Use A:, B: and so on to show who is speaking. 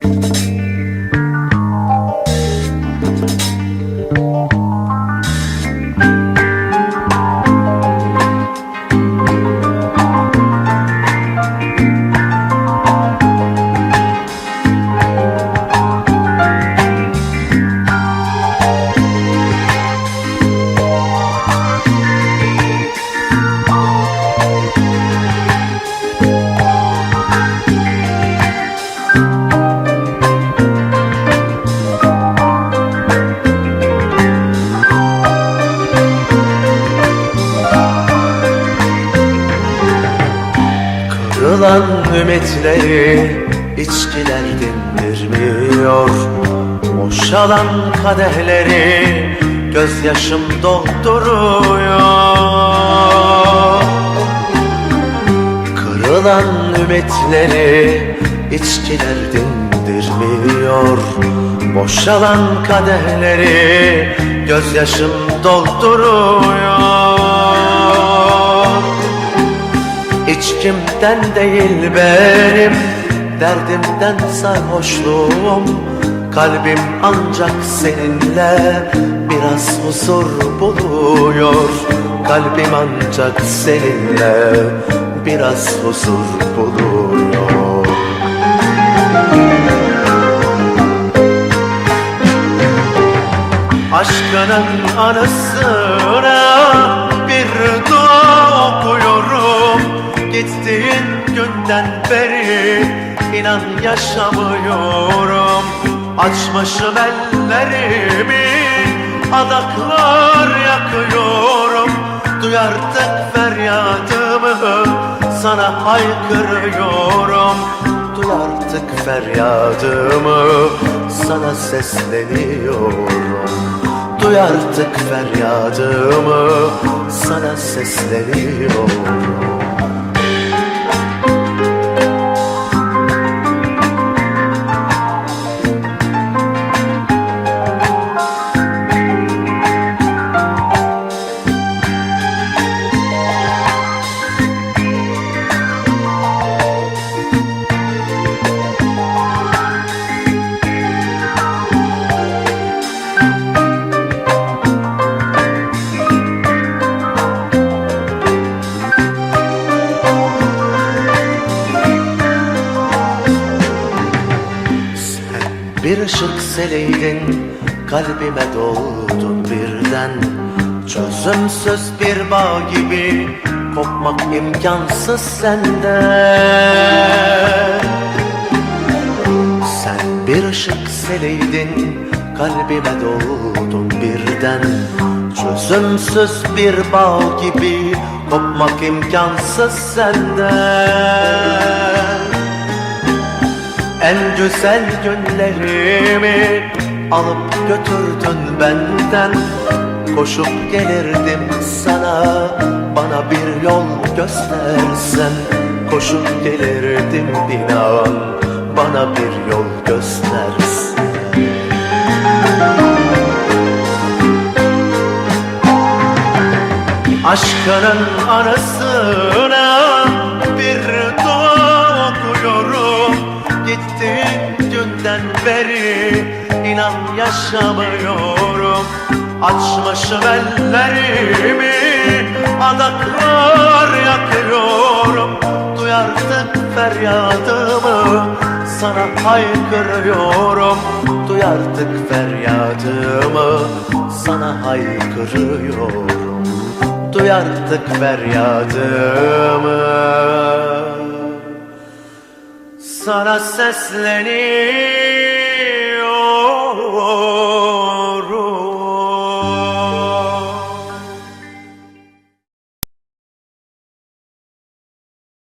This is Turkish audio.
A: Thank you. Kırılan ümitleri içkiler dindirmiyor. Boşalan kadehleri gözyaşım dolduruyor. Kırılan ümitleri içkiler dindirmiyor. Boşalan kadehleri gözyaşım dolduruyor İçkimden değil benim Derdimden sarhoşluğum. Kalbim ancak seninle Biraz huzur buluyor. Kalbim ancak seninle Biraz huzur buluyor. Aşkının anısına günden beri inan yaşamıyorum. Açmışım ellerimi adaklar yakıyorum. Duy artık feryadımı sana haykırıyorum. Duy artık feryadımı sana sesleniyorum. Duy artık feryadımı sana sesleniyorum bir ışık seleydin Kalbime doldun birden. Çözümsüz bir bağ gibi Kopmak imkansız senden. Sen bir ışık seleydin Kalbime doldun birden. Çözümsüz bir bağ gibi Kopmak imkansız senden en güzel günlerimi alıp götürdün benden. Koşup gelirdim sana bana bir yol göstersen. Koşup gelirdim inan bana bir yol göstersen. Aşkının anısına Gittiğin günden beri inan yaşamıyorum. Açmışım ellerimi adaklar yakıyorum. Duy artık feryadımı sana haykırıyorum. Duy artık feryadımı sana haykırıyorum. Duy artık feryadımı sana sesleniyor.